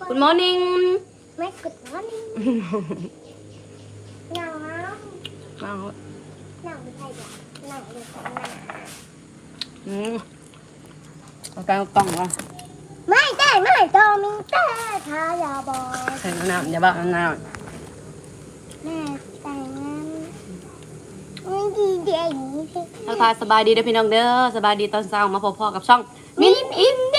Good morning ไม่กดน้นี่หนาวอ้าวหนาวไม่ใช่จ้ะหนาวเลยค่ะหนาวอืมเอากลางกล่องวะไม่ได้ไม่โตมิงแต่ทายาบอย ใส่น้ำอย่าบ้าน้ำแม่แต่งงานไม่ดีเดียวอย่างนี้สิทักทายสบายดีเด้อพี่น้องเด้อสบายดีตอนเช้ามาพบพ่อกับช่อง มินอินเด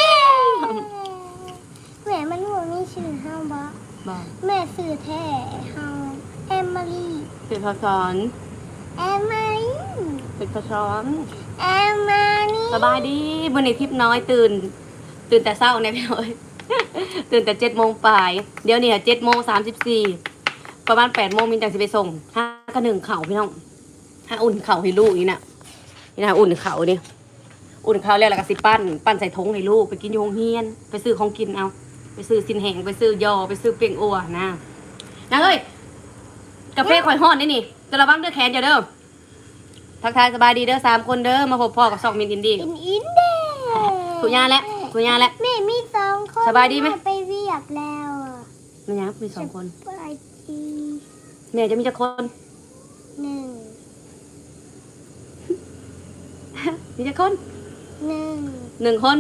แม่มันหัวมีชื่อเฮาบ่ บอกแม่สื่อแท้เฮาเอมิลี่เป็นพอสอนเอมิลี่เป็นพอสอนเอมิลี่สบายดีวันนี้ทิพย์น้อยตื่น ตื่นแต่เช้าเนี่ยพี่น้อยตื่นแต่เจ็ดโมงปลายเดี๋ยวนี้เจ็ดโมงสามสิบสี่ประมาณแปดโมงมินจังสิไปส่งห้ากระหนึ่งเข่าพี่น้องห้าอุ่นเข่าให้ลูกนี่น่ะนี่นะอุ่นเข่านี่อุ่นเข่าแล้วแล้วก็สิปั้น ปั้นใส่ถุงให้ลูกไปกินอยโรงเฮียน ไปซื้อของกินเอา ไปซื้อสินแหงไปซื้อยอไปซื้อเปียงอัวนะนะเอ้ยกาแฟข่อยฮ้อนนี่นี่จะระวังเด้อแขนจะเด้อทักทายสบายดีเด้อสามคนเด้อมาพบพ่อกับสองมินอินดี้อินอินเดคุยาแล้วคุยาแล้วแม่มีสองคนสบายดีไหมแไปเวียกแล้วอะมันยังมีสองคนไปทีแม่จะมีจักคนหนึ่งมีจักคนหนึ่งหนึ่งคน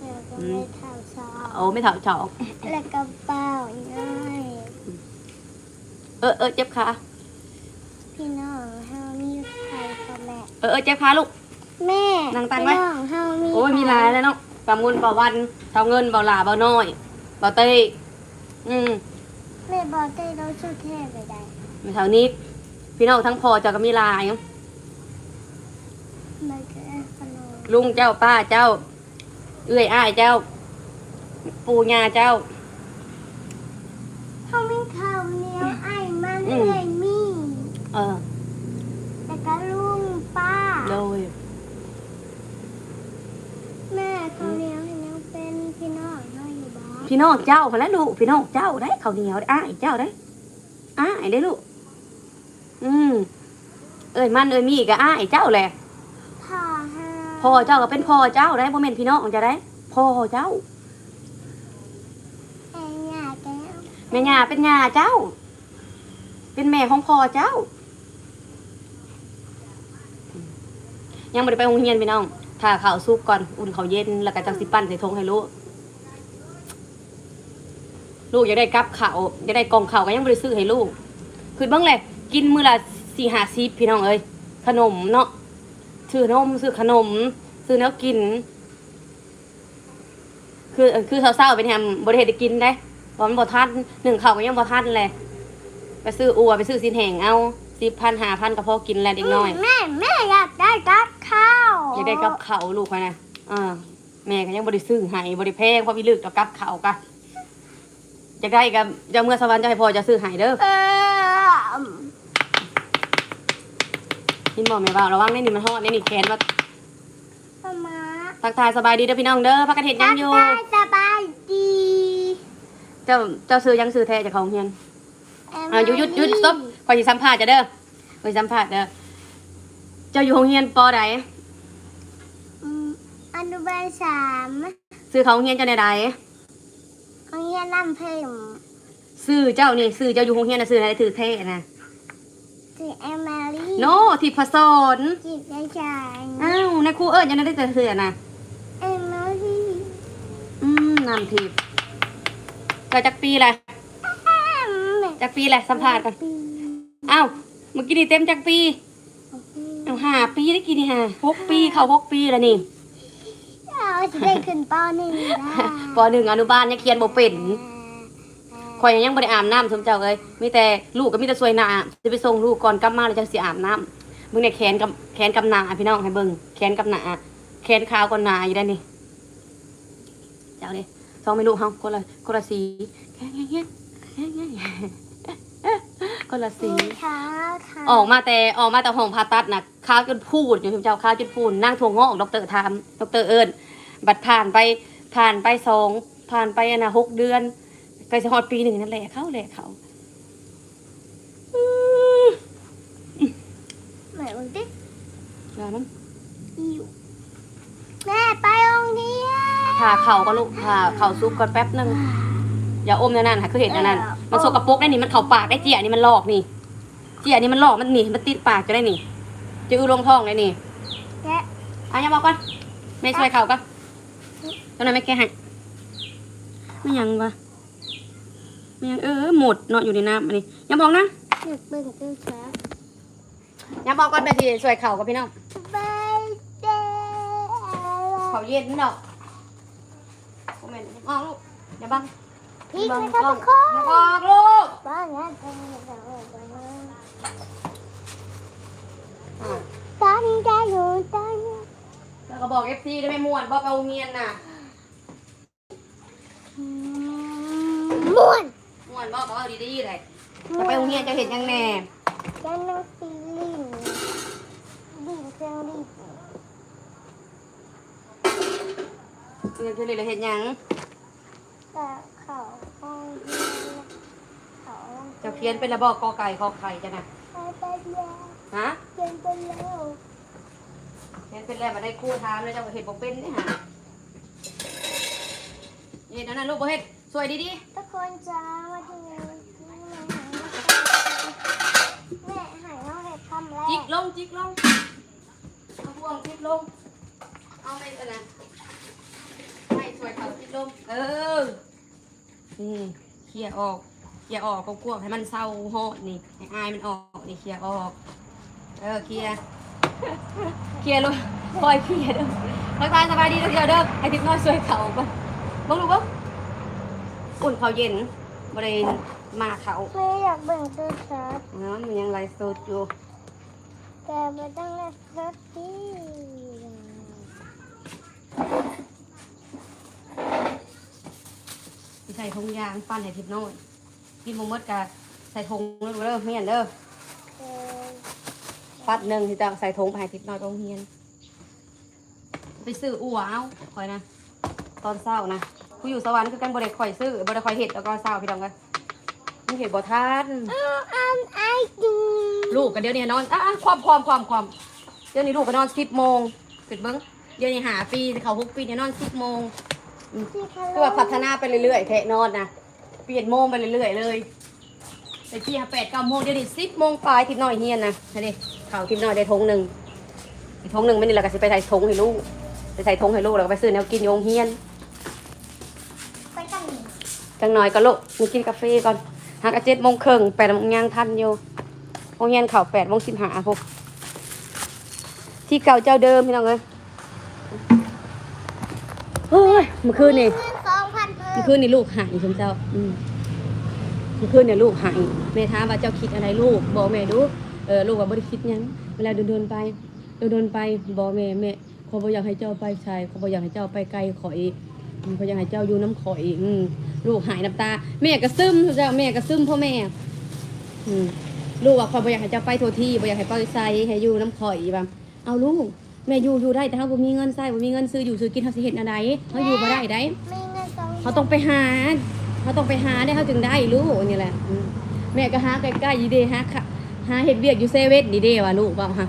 แล้วก็ไม่เท่าสองโอ้ไม่เถ่าเฉาแล้วก็เป้าง่ายเออเออเจ็บขาพี่น้องเฮามีใครพ่อแม่เออเออเจ็บขาลูก แม่นั่งตั้งพี่ไว้น้องเฮามีโอ้ยมีหลายแล้วเนาะปลามุนปลาวันเท่าเงินเบาหลาเบาน้อยเบาเต้อืมแม่บอกได้เราชุดเทพไปได้มีเท่านี้ พี่น้องทั้งพอเจ้าก็มีหลายเนาะไม่เกินขนมลุงเจ้าป้าเจ้า เอื้อยอ้ายเจ้า ปู่ย่าเจ้า เขามีข้าวเหนียวไอ้มันอืม เลยมีเออแล้วก็ลุงป้า โดยแม่เขาเลี้ยงให้ยังเป็นพี่น้องน้อยอยู่บ้านพี่น้องเจ้าพอแล้วลูกพี่น้องเจ้าได้เขาวเหนียวได้อ้ายเจ้าได้อ้ายได้ลูกอืมเอ้ยมันเอ้ยมีก็อ้ายเจ้าแหละ พ่อฮะพ่อเจ้าก็เป็นพ่อเจ้าได้บ่แม่นพี่น้องจะได้พ่อเจ้า ไอ้หยาแก้ว แม่ย่าเป็นย่าเจ้า เป็นแม่ของพ่อเจ้า ยังไม่ได้ไปโรงเรียนพี่น้องถ้าข้าวซุปก่อนอุ่นข้าวเย็นแล้วก็จังสิปั้นใส่ทงให้ลูกลูกอยากได้กับข้าวอยากได้กองข้าวก็ยังไม่ได้ซื้อให้ลูกคือบ้างเลยกินมื้อละสี่ห้าสิบพี่น้องเอ้ยขนมเนาะซื้อนมซื้อขนม ซื้อแนวกิน คือคือเศร้าๆเป็นแฮมบริเวณได้กินได้ เพราะมันบ่ทันหนึ่งข้าวก็ยังบ่ทันเลยไปซื้ออัวไปซื้อสินแหงเอาสิบพันห้าพันก็พอกินแล้วเด็กน้อย แม่แม่อยากได้กับข้าวอยากได้กับเขาวลูกไปนะอ่าแม่ก็ยังบริซื้อให้บริแพงเพราะพี่ลึกกับกับเขาวกะอยากได้กับจะเมื่อสวรรค์จะให้พอจะซื้อให้เด้อเออนี่บอกแม่ว่าระวังนี่นี่มันฮอดนี่นี่แขนว่าพ่อมาทักทายสบายดีเด้อพี่น้องเด้อพักกระเทศยังอยู่ได้สบายดี เจ้าเจ้าซื้อยังซื้อแท้จากของเฮียนอ่าหยุดหยุดหยุด stop ขอสิสัมภาษณ์จะเด้อขอสิสัมภาษณ์เด้อเจ้าอยู่โรงเรียนปอใดอืมอนุบาลสามซื้อของโรงเรียนเจ้าในใดโรงเรียนลำเพิ่มซื้อเจ้านี่ซื้อเจ้าอยู่โรงเรียนน่ะซื้ออะไรถือแท้นะสิเอมิลี่โนที่พศนจิตใจชายอ้าวในครูเอิญยังได้แต่เสือนะเอมิลี่อืมนำทีบ ก็จักปีแหละจักปีแหละสัมภาษณ์ก่อนอ้าวเมื่อกี้นี่เต็มจักปีเอาห้าปีได้กี่นี่ฮะหกปีเข้าหกปีแล้วนี่เราจะได้ขึ้นปหนึ่งปหนึ่งอนุบาลยังเขียนบ่เป็นคอยยังบ่ได้อาบน้ำสมเจ้าเลยมีแต่ลูกก็มีแต่สวยหนาจะไปส่งลูกก่อนกลับมาแล้วจังสิอาบน้ำมึงเนี่ยแขนกับแขนกับหนาพี่น้องให้เบิ่งแขนกับหนาแขนขาวกับหนาอยู่ได้านนี่เจ้าเลย สองไม่ลูกเฮาคนละคนละสีแค่เงี้ยแค่เงี้ยคนละสีขาขาออกมาแต่ออกมาแต่ห้องผ่าตัดน่ะข้าวจนพูดอยู่ทุกเจ้าข้าวจนพูดนั่งทวงงอกดอกเตอร์ทำดอกเตอร์เอิญบัดผ่านไปผ่านไปสองผ่านไปอันน่ะหกเดือนใกล้จะฮอดปีหนึ่งนั่นแหละเขาแหละเขาอืมแม่มึงดิเดี๋ยวนั้นอิวแม่ไปโรงเรียน ผ่าเข่าก็ลูกผ่าเข่าซุปก่อนแป๊บหนึงแอย่าอมนั่นนั่นค่ะคือเห็นนั่นนั่นมันสกปรกได้นี่มันเข้าปากได้เจียนี่มันหลอกนี่เจียนี่มันหลอกมันนี่มันติดปากจะได้นี่จะอือลงท้องเลยนี่แกะอะอย่าบอกก่อนไม่ช่วยเขาก็ตอนนั้นไม่แก้ให้ไม่ยังวะไม่ยังเออหมดเนาะอยู่ในน้ำอันนี้อย่าบอกนะอยากเบิ่งตัวแสบอย่าบอกก่อนไปสิช่วยเขากับพี่น้องบายเจ้เขาเย็นเนาะโอ้ แม่นอย่าบอกลูกอย่าบังพี่อย่าไม่บังทำกล้องข้ออย่าบอกลูกบ้านนั้นเป็นแบบว่าอะตอนจะอยู่ตอนนี้แล้วก็บอกเอฟซีได้ไม่ม่วนบอกไปโรงเรียนน่ะม่วนม่วนบอกเอาดีๆเลยจะไปโรงเรียนจะเห็นยังแน่จะนั่งซีลิงลิงเครื่องลิ เรียนจะเรียนเห็นยังแต่เขาห้องเรียนเขาจะเขียนเป็นระบอกกอไก่ขอไข่จะนะไปไปแล้วฮะเรียนไปแล้วเขียนเป็นแล้วมาได้ครู่ถามเลยเจ้าเห็นบอกเป็นนี่ฮะเห็นอันนั้นลูกบ่เห็ดสวยดีทุกคนจ้ามาดูแม่หายน้องเห็ดทำแล้ๆจิกวลงจิกลงเอาพวงจิกลงเอาไม่กันนะไม่ สวยเขาจิกลงเออ นี่เคลียร์ออกเคลียร์ออกกลัวๆให้มันเศร้าโหดนี่ให้อายมันออกนี่เคลียร์ออก เออเคลียร์เคลียร์ลูกคอยเคลียร์เด้อทักทายสบายดีเด้อเดี๋ยวเด้อไอ้ทิพย์น้อยสวยเขาปะบ้งลูกบ้งอุ่นเขาเย็นบริเวณมาเขาไม่อยากเบิ่งตัวชัดอ๋อมันยังไรสดอยู่แต่ไม่ต้องเล่นสักที สิ ใส่ทงยางปั้นให้ทิพน้อยกินหมมดกะใส่ทงเด้อเด้อเมียนเด้อปัดหนึ่งที่จะใส่ทงไปให้ทิพน้อยตรงเฮียน ไปซื้ออั่วเอาคอยนะ ตอนเศร้านะกูอยู่สวรรค์คือกันบริคอยซื้อบริคอยเห็ดแล้วก็เศร้าพี่น้องกันมึงเห็ดบ่ทานอาอันไอติลูกกันเดี๋ยวนี้นอนอะความความความความเดี๋ยวนี้ลูกก็นอนสิบโมงเกิดเบิ้งเดี๋ยวนี้หาปีเขาหกปีเนี่ยนอนสิบโมง คือว่าพัฒนาไปเรื่อยๆแทะนอนนะเปลี่ยนโมงไปเรื่อยๆเลยแต่ที่หาแปดเก้าโมงเดี๋ยวนี้สิบโมงปลายทิพย์น้อยเฮียนนะนี่เขาทิพย์น้อยได้ทงหนึ่งอีกทงหนึ่งไม่นี่เราก็สิไปใส่ทงให้ลูกไปใส่ทงให้ลูกแล้วก็ไปซื้อแนวกินโยงเฮียนไปกันจังหน่อยก็ลูกมีกินกาแฟก่อนหากะเจ็ดโมงครึ่งแปดโมงยังทันอยู่โรงเรียนเข่าแปดโมงสิบห้าพวกที่เก่าเจ้าเดิมพี่น้องเอ้ยเฮ้ยเมื่อคืนนี่เงินสองพันเพิ่เมื่มอคืนนี่ลูกหายคุณเจ้าอืมเมื่อคืนเนี่ยลูกหายแม่ถามว่าเจ้าคิดอะไรลูกบอกแม่ดูเออลูกว่าบ่ได้คิดหยังเวลาเดินๆไปเดินๆไปบอกแม่แม่ขอบ่อยากให้เจ้าไปชายขอบ่อยากให้เจ้าไปไกลขออีกอืมขออยากให้เจ้าอยู่น้ำขออีกอืมลูกหายน้ำตา แม่ก็ซึมคุณเจ้าแม่ก็ซึมพ่อแม่ อืมลูกว่าขอบ่อยากให้เจ้าไปโทษที่บ่อยากให้ไปใส่ให้อยู่น้ำขออีกบ่เอาลูก แม่อยู่อยู่ได้แต่ถ้าบ่มีเงินใส่บ่มีเงินซื้ออยู่ซื้อกินเฮาสิเฮ็ดอันใดเฮาอยู่บ่ได้ได้มีเงินสองเขาต้องไปหาเขาต้องไปหาได้เขาจึงได้ลูกนี่แหละอืมแม่ก็หาใกล้ๆยีเดหาค่ะหาเห็ดเบียกอยู่เซเว่นดีเดว่ะลูกเปล่าฮะ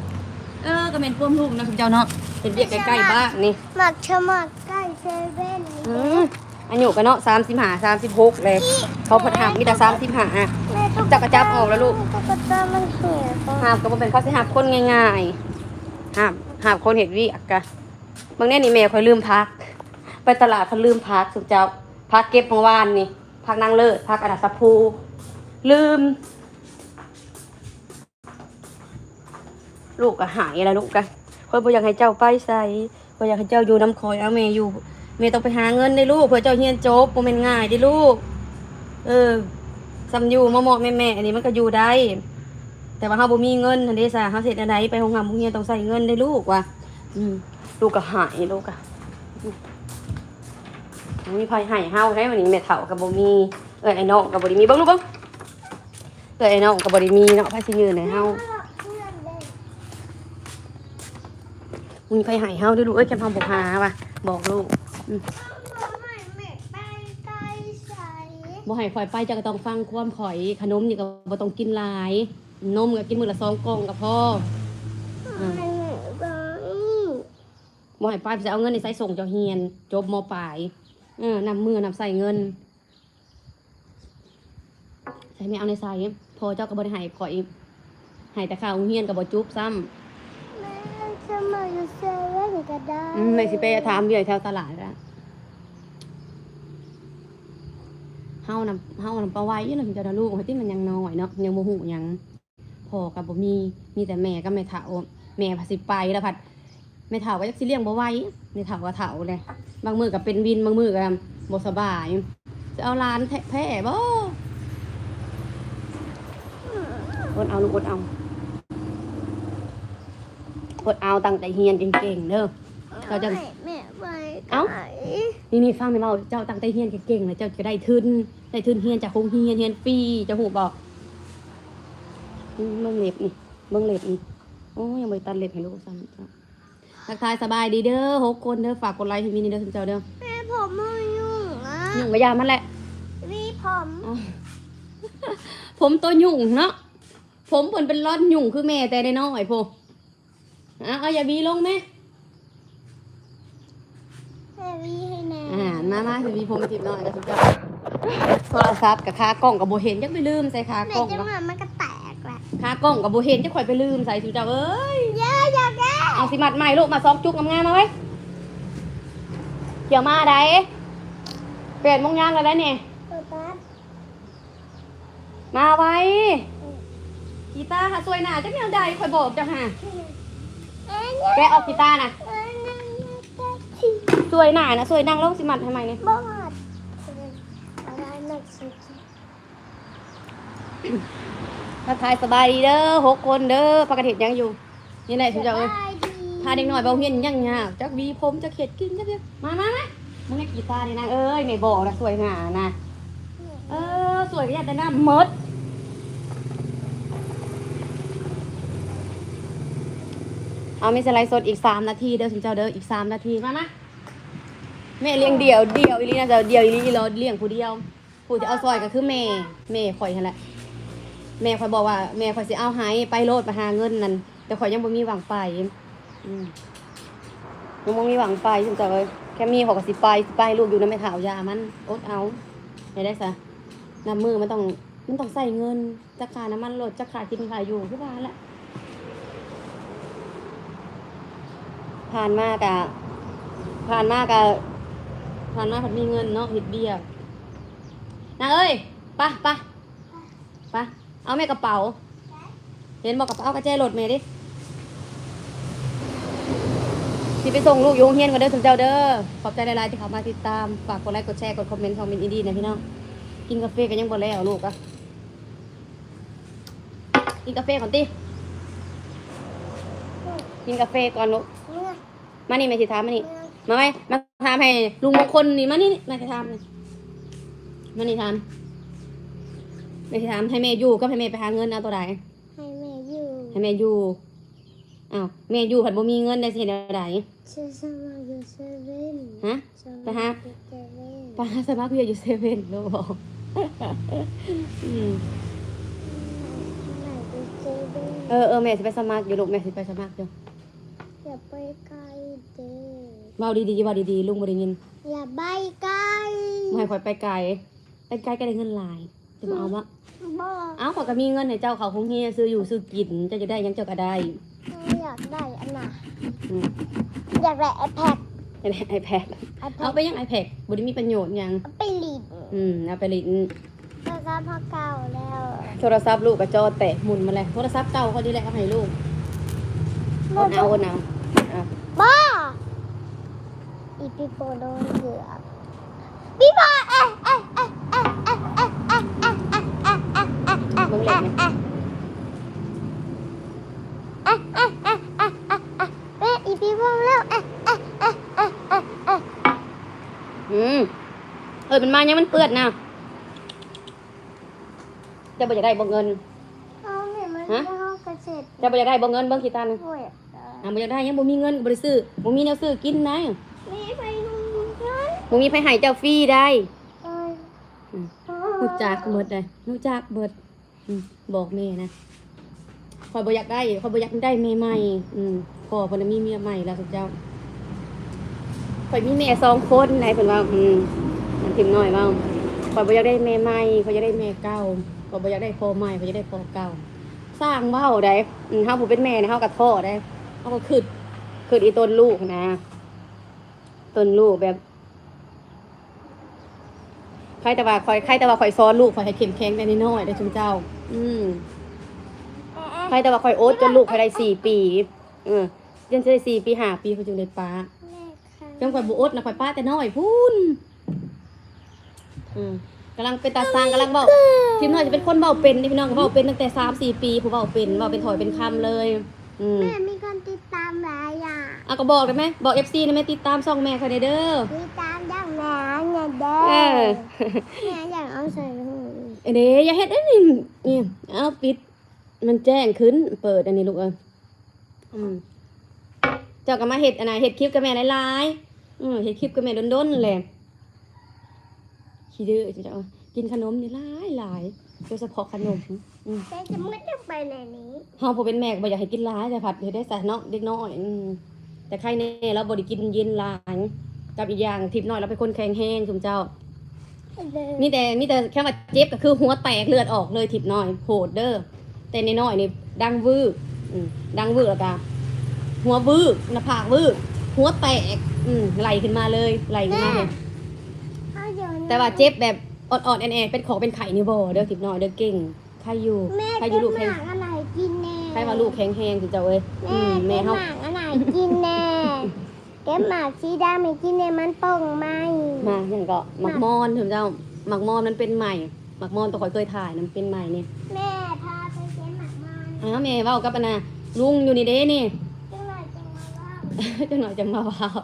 เออก็เป็นพวกลูกนะคุณเจ้าเนาะเห็ดเบียกใกล้ๆบ้านนี่ หมักชะมักใกล้เซเว่นอืมอันอยู่กันเนาะสามสิบห้าสามสิบหกเลย เขาพัดหามมีแต่สามสิบห้าแม่ตุ๊จับกระจับออกแล้วลูก ตุ๊กตามันเหี่ยวหามก็บ่เป็นเขาสิหาคนง่ายๆหาม หาคนเห็ดเวียกกะบางแน่นี่แม่คอยลืมพัก ไปตลาดเขาลืมพักสุดเจ้าพักเก็บเมื่อวานนี่พักนางเลิศพักอนาสภูลืม ลูกก็หายแล้วลูกก็คอยบ่อยากให้เจ้าไปใส่บ่อยากให้เจ้าอยู่น้ำคอยเอาแม่อยู่แม่ต้องไปหาเงินได้ลูกเพื่อเจ้าเฮียนจบบ่แม่นง่ายได้ลูก เออซำอยู่มาเหมาะแม่อันนี้มันก็อยู่ได้ แต่ว่าเฮาบ่มีเงินอันนี้ซะเฮาเฮ็ดอันใดไปโรงงานโรงเรียนต้องใส่เงินได้ลูกว่ะอืมลูกก็หายลูกก็อืมบ่มีไผให้เฮาได้วันนี้แม่เฒ่าก็บ่มีเอ้ยไอ้น้องก็บ่ได้มีเบิ่งลูกเบิ่งเอ้ยไอ้น้องก็บ่ได้มีเนาะไผสิยืนให้เฮาเพื่อนเลยมีไผให้เฮาเด้อลูกเอ้ยแค่พาบ่หาว่ะบอกลูกอืมไม่แม่ไปไกลใส่บ่ให้ข่อยไปเจ้าก็ต้องฟังความข่อยขนมนี่ก็บ่ต้องกินหลาย นมก็กินมื้อละสองกล่องก็พออืมให้แม่ไปบ่ให้ไปจะเอาเงินในใส่ส่งเจ้าเฮียน จบมปลายเออนำมือนำใส่เงินใส่ไม่เอาในใส่พอเจ้าก็บ่ได้ให้ข่อยให้แต่ข้าวโรงเฮียนก็บ่จุบซ้ำแม่จะมาอยู่เซเว่นก็ได้อืมแม่สิไปถามเดี๋ยวแถวตลาดละเฮานำเฮานำปลาไว้เนาะถึงจะได้ลูกที่มันยังน้อยเนาะยังบ่ฮู้หยัง พอกับบ่มีมีแต่แม่กับแม่เฒ่าแม่พาสิไปแล้วพัดแม่เฒ่าก็จักสิเลี้ยงบ่ไหวแม่เฒ่าก็เฒ่าเลยบางมื้อก็เป็นวินบางมื้อก็บ่สบายจะเอาหลานแท้แพ้บ่อดเอาลูกอดเอาอดเอาตั้งใจเรียนเก่งๆเด้อเราจะแม่ไปเอ้าไหนนี่นี่ฟังในเบาเจ้าตั้งใจเฮียนเก่งๆนะเจ้าจะได้ทุนได้ทุนเฮียนจากโรงเฮียนเฮียนฟรีจะหูบอกอืม เบิ่งเล็บนี่เบิ่งเล็บนี่โอ้ยังไม่ตัดเล็บให้ลูกซ้ำจ้ะทักทายสบายดีเด้อหกคนเด้อฝากกดไลค์ให้มีนี่เด้อคุณเจ้าเด้อแม่ผมไม่ยุ่งอะยุ่งกระยามันแหละวีผมอ้าวผมตัวยุ่งเนาะผมเพิ่นเป็นร่อนยุ่งคือแม่แต่ได้น้อยพออะเอาอย่าบีลงแม่แม่วีให้แน่อ่ามามาสิบีผมจิบหน่อยกับคุณเจ้าโทรศัพท์กับคากล้องกับโบเห็นจักไปลืมใส่คาแม่กล้องจะเนาะมามันก็แตกแหละ ขากล้องกับโบเห็นจะข่อยไปลืมใส่สุเจ้าเอ้ยเยอะอยากแก้เอาสิมัดใหม่ลูกมาซอกจุกงามๆมาไว้เกี่ยวมาได้เปลี่ยนมงยางแล้วได้เนี่ยป๊าป๊ามาไว้กีตาร์ค่ะสวยหนาจักแนวใดข่อยบอกจ้ะฮะเอ้ยเนี่ยแกะเอากีตาร์นะเอ้ยเนี่ยเนี่ยแก้ที่สวยหนานะสวยนั่งลงสิมัดทำไมเนี่ยบ้ ทักทายสบายดีเด้อหกคนเด้อปกติยังอยู่นี่แหละสุเจ้าเอ้ยพาเด็กหน่อยเบาเฮียนยังยากจักหวีผมจักเข็ดกินจักเดียวมามามามึงให้กีตาร์นี่นะเอ้ยไม่บอกนะสวยหนานะเออสวยก็อยากได้หน้าเมดเอามีสไลด์สดอีกสามนาทีเด้อสินเจ้าเด้ออีกสามนาทีมามาแม่เลี้ยงเดี่ยวเดี่ยวอีลีนะเจ้าเดี่ยวอีลีอีรอเลี้ยงผู้เดียวผู้จะเอาซอยก็คือแม่แม่ข่อยนั่นแหละ แม่ข่อยบอกว่าแม่ข่อยสิเอาให้ไปโลดไปหาเงินนั่นแต่ข่อยยังบ่มีหวังไปอืมยังบ่มีหวังไปจังจ้ะเอ้ยแค่มีเขาก็สิไปสิไปลูกอยู่นำแม่ขาวยามันอดเอาให้ได้ซะน้ำมือมันต้องมันต้องใส่เงินจักค่าน้ำมันรถจักค่ากินค่าอยู่คือว่าแหละผ่านมากอะผ่านมากอะผ่านมากผัดมีเงินเนาะเฮ็ดเบี้ยนางเอ้ยไปะปะปะ เอาแม่กระเป๋า เห็นบอกกระเป๋ากระแจรถแม่ดิที่ไปส่งลูกโยงเฮียนกันเด้อถึงเจ้าเด้อ ขอบใจหลายๆที่เขามาติดตาม ฝากกดไลค์กดแชร์กดคอมเมนต์คอมเมนต์อินดีนะพี่น้อง กินกาแฟกันยังบ่แล้วลูกอะกินกาแฟก่อนติกินกาแฟก่อนลูก มานี่แม่สิถามมานี่ มาไหมมาถามให้ลุงมงคลนี่มานี่แม่สิถามนี่มานี่ถาม แม่สิถามให้แม่อยู่ก็ให้แม่ไปหาเงินเอาตัวใดให้แม่อยู่ให้แม่อยู่อ้าวแม่อยู่ผัดบ่มีเงินได้สิเฮ็ดแนวใด ชื่อสมาอยู่เซเว่นฮะไปหาเซเว่นป้าสมัครเรียนอยู่เซเว่นลูกบอกอืมไหนไปเซเว่นเออเออแม่สิไปสมัครอยู่ลูกแม่สิไปสมัครอยู่อย่าไปไกลเด้อเบาดีๆเบาดีๆลุงบ่ได้ยินอย่าไปไกล บ่ให้ข่อยไปไกลไปไกลก็ได้เงินหลายจะมาเอาบ่ บอกเอ้าข่อยก็มีเงินให้เจ้าเขาคงเฮียซื้ออยู่ซื้อกินเจ้าจะได้หยังเจ้าก็ได้อยากได้อันน่ะอืมอยากได้ไอแพดจะได้ iPad ไอแพเอาดไปยัง iPad บ่ได้มีประโยชน์หยังไปหลีดอืมเอาไปเลินแล้วก็พอเก่าแล้วโทรศัพท์ลูกก็จอแตะหมุนมาเลยโทรศัพท์เก่าเขาดีแหละเอาให้ลูกเอาเอาเอาเอาบ้าอีปีโปโดนเกือบปีโปากมึงเลยนะอีพีวงแล้วอืมเออมันมาเนี่ยมันเปื้อนนะจะไปจะได้บงเงินฮะจะไปจะได้บงเงินเบิ่งขี้ตาหนึงอะไปจะได้ยังบ่มีเงินบ่ได้ซื้อบ่มีแนวซื้อกินนะมีไปบ่มีไปหายเจ้าฟรีได้รู้จักเบิดได้รู้จักเบิด อืมบอกแม่นะคอยบ่อยากได้คอยบ่อยากได้แม่ใหม่ อืมพ่อเพิ่นนะมีเมียใหม่แล้วสุดเจ้าข่อยมีแม่สองคนไหนเพิ่นว่าอืมมันทิมน้อยเว้าข่อยบ่อยากได้แม่ใหม่ข่อยอยากได้แม่เก่าก็อยบ่อยากได้พอใหม่ข่อยอยากได้พอเก่า สร้างเว้าได้อืมเฮาผู้เป็นแม่นี่ยเฮาก็ท้อได้เฮาก็คิดคิดอีต้นลูกนะต้นลูกแบบ ใครแต่ว่าคอยใครแต่ว่าคอยซ้อนลูกคอยให้เข้มแข็งได้นิดหน่อยได้อจุมเจ้า อืมใครแต่ว่าคอยโอ๊ตจนลูกคอยได้สี่ปี เออยังจะได้สี่ปีห้าปีเขาจึงได้ป้าแม่ค่ะจังคอยบุโอ๊ตนะคอยป้าแต่น้อยพูนอืมกำลังเป็นตาสร้างกำลังเบาทีมน้อยจะเป็นคนเบาเป็นนี่พี่น้องก็เบาเป็นตั้งแต่สามสี่ปีผู้เบาเป็นเบาเป็นถอยเป็นคำเลย อืมแม่มีคนติดตามหลายอย่างอะก็บอกได้ไหมบอกเอฟซีนะแม่ติดตามช่องแม่เขาได้เด้อ ติดตามอย่างแม่ เนี่ยเด้อเออแม่อยากเอาใส่หูไอเด้อย่าเฮ็ดอันนี้นี่เอาปิด มันแจ้งขึ้น เปิดอันนี้ลูกเอ้ยอืมเจ้าก็มาเฮ็ดอันไหนะเฮ็ดคลิปกับแม่หลายๆอืมเฮ็ดคลิปกับแม่ด้นๆแหละขี้ดื้อจ้ะเอากินขนมนี่หลายหลายๆโดยเฉพาะขนมอืมแม่จะไม่ต้องไปไหนนี้เฮาบ่เป็นแม่ก็บ่อยากให้กินหลายแต่ผัดเฮ็ดได้ใส่เนาะเด็กน้อยอืมแต่ใครแน่เราบ่ได้กินเย็นหลาย กับอีกอย่างทิพย์น้อยเราเป็นคนแข็งแรงซุมเจ้า มีแต่มีแต่แค่ว่าเจ็บก็คือหัวแตกเลือดออกเลยทิพย์น้อยโหดเด้อแต่น้อยๆนี่ดังวืบอืมดังวืบแล้วก็หัววืบหน้าผากวืบหัวแตกอืมไหลขึ้นมาเลยไหลขึ้นมาเลยเอาเดี๋ยวนี้แต่ว่าเจ็บแบบอ่อนๆแอนๆเป็นของเป็นไข่นี่บ่เด้อทิพย์น้อยเด้อเก่งใครอยู่แม่ใครอจะยู่ลูกหแข็งมากอะไรกินแน่ใครว่าลูกแข็งแรงสิเจ้าเอ้ยอืแม่มแม่จะเฮาหมากอะไรกินแน่ เก็บหมากสีดำไม่กินแน่มันโป่งไหมมาอย่างก็หมักมอนทิพย์เจ้าหมักมอนมันเป็นใหม่หมักมอนตัวข่อยเคยถ่ายนะมันเป็นใหม่นี่แม่พาไปเก็บหมากมันอ้าวแม่เว้ากับอันน่ะลุงอยู่นี่เด้นี่จังหวะจังหวะว่างจังหน่อยจะมาว้าว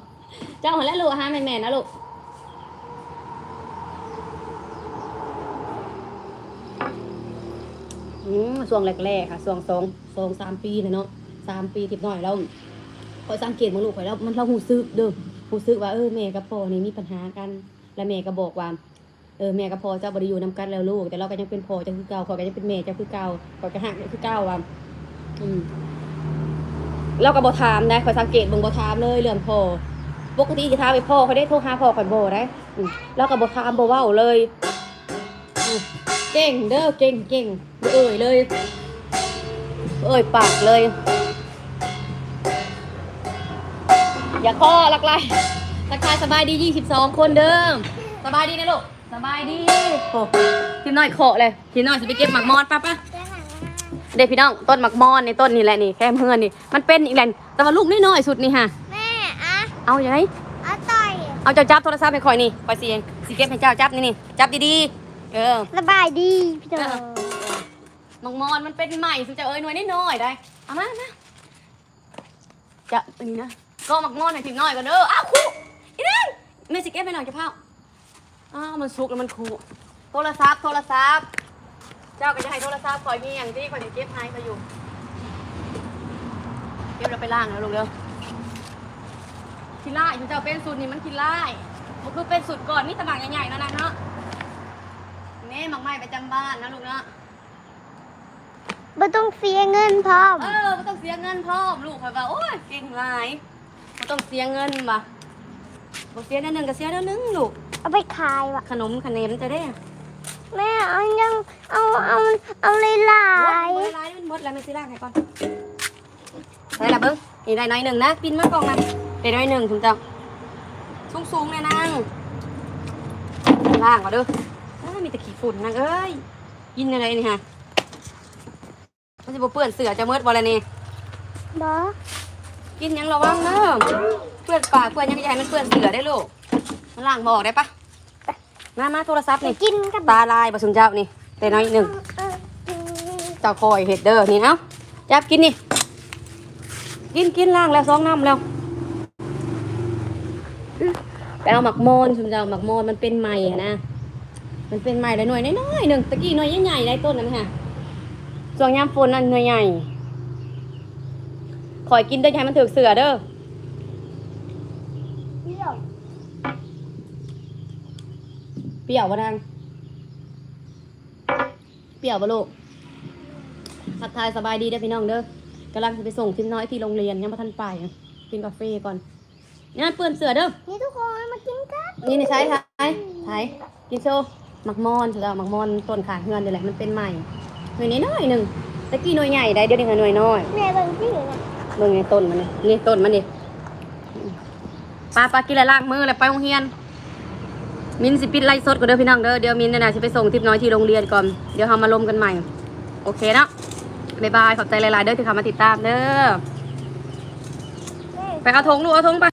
เจ้าหันแล้วลูกฮะแม่แม่ๆนะลูกอืมช่วงแรกๆค่ะช่วงสองสองสามปีนะเนาะสามปีทิพย์หน่อยแล้ว คอยสังเกตมาลูกข่อยแล้วมันเราหูซึกเด้อหูซึกว่าเออแม่กับพ่อนี่มีปัญหากัน แล้วแม่ก็บอกว่าเออแม่กับพ่อเจ้าบริยูนำกันแล้วลูก แต่เราก็ยังเป็นพ่อเจ้าคือเก่าขอยก็ยังเป็นแม่เจ้าคือเก่าขอยก็หักเจ้าคือเก่าว่าอืมเราก็บ่ถามนะคอยสังเกตบงบ่ถามเลยเรื่องพ่อปกติจะถามไปพ่อเขาได้โทรหาพ่อข่อยบ่ได้เราก็บ่ถามบ่เว้าเลยเก่งเด้อเก่งเก่งเอ่ยเลย เอ่ยปากเลย อย่าข้อลักไล่ทักทายสบายดี 22 คนเด้อสบายดีนะลูก สบายดีโอ้ทีมน้อยเคาะเลยทีมน้อยสิไปเก็บหมากมอดป่ะป่ะเก็บหมากมันเด็กพี่น้องต้นหมักมอนในต้นนี่แหละนี่แค่เพื่อนนี่ มันเป็นอีกแหละแต่ว่าลูกน้อยๆสุดนี่ฮะ แม่อะเอาอย่างไรเอาต่อย เอาเจ้าจับโทรศัพท์ให้คอยนี่คอยสิเองสิเก็บให้เจ้าจับนี่นี่จับดีๆ เออสบายดีพี่น้องหมักมอนมันเป็นใหม่สุดจะเอ้ยหน่วยน้อยๆได้ เอามามาจะอันนี้นะ ก็หมักมอนให้ถึงน้อยกันเด้ออ้าวครูอีนั่นแม่สิเก็บไปหน่อยจะเผาอ้าวมันสุกแล้วมันคูโทรศัพท์โทรศัพท์ เจ้าก็จะให้โทรศัพท์คอยมีอย่างที่คอยจะเก็บให้เขาอยู่เก็บเราไปล่างแล้วลูกเด้อขี้ไล่คุณเจ้าเป็นสูตรนี่มันขี้ไล่มันคือเป็นสูตรก่อนนี่ตะหมักใหญ่ๆแล้วนะเนาะนี่หมักไม้ประจำบ้านนะลูกเนาะไม่ต้องเสียเงินพร้อม เออไม่ต้องเสียเงินพ่อมลูกคอยว่าโอ้ยเก่งหลาย ไม่ต้องเสียเงินมาบ่เสียนิดนึงก็เสียนิดนึงลูก เอาไปขายว่ะขนมขนมจะได้แม่เอายังเอาเอาเอาเลยหลาโอ้ยยบ่ได้หลายมันหมดแล้วไม่ซื้อล่างให้ก่อนได้ละเบิ้งนี่ได้น้อยหนึ่งนะปินมากล่องนะได้น้อยหนึ่งถึงจะสูงสูงๆเนี่ยนางล่างก่อนเด้ออ้าวมีแต่ขี้ฝุ่นนางเอ้ยกินอะไรนี่ฮะมันจะบ่เปื้อนเสือจะเมิดบ่ละนี่บอ กินหยังระวังเด้อเปื้อนปากเปื้อนหยังอย่าให้มันเปื้อนเสือได้ลูกมันล่างบอกได้ปะมามาโทรศัพท์ไปนี่กินกับตาลายบะสุนเจ้านี่ได้น้อยหนึ่งเออกินเจ้าคอยเห็ดเด้อนี่เอ้าจับกินนี่ กินกินล่างแล้วสองน้ำแล้วไปเอาหมักมอนคุณเจ้าหมักมอนมันเป็นใหม่อะนะ มันเป็นใหม่แล้วหน่วยน้อยๆหนึ่งตะกี้หน่วยใหญ่ๆได้ต้นนั้นค่ะส่วนยามฝนนั่นหน่วยใหญ่ คอยกินได้ออย่าให้มันถือเสือเด้อเปรี้ยวเปรี้ยวบ่นางเปรี้ยวบ่ลูกทักทายสบายดีเด้อพี่น้องเด้อกำลังจะไปส่งทิมน้อยที่โรงเรียนยังมาทันไปอะกินกาแฟก่อนนี่นเปื้อนเสือเด้อนี่ทุกคนมากินกันนี่ในใช้ถ่ายถ่ายกินโชว์มักมอนเถอะมักมอนต้นขาเฮือนนี่แหละมันเป็นใหม่หน่วยน้อยๆหนึ่งตะกี้หน่วยใหญ่ได้เดี๋ยวนี้ก็หน่วยน้อยแม่เบิ่งพี่นะ เบิ่งไงต้นมันนี่นี่ต้นมันนี่ปลาปลากินแล้วลางมือแล้วไปโรงเรียน มินสิปิดไล่สดก่อนเด้อพี่น้องเด้อเดี๋ยวมินเนี่ยนะสิไปส่งทิพน้อยที่โรงเรียนก่อนเดี๋ยวเรามาลมกันใหม่ โอเคเนาะบ๊ายบายขอบใจหลายๆเด้อที่เข้ามาติดตามเด้อไปเอาธงลูกเอาธงไป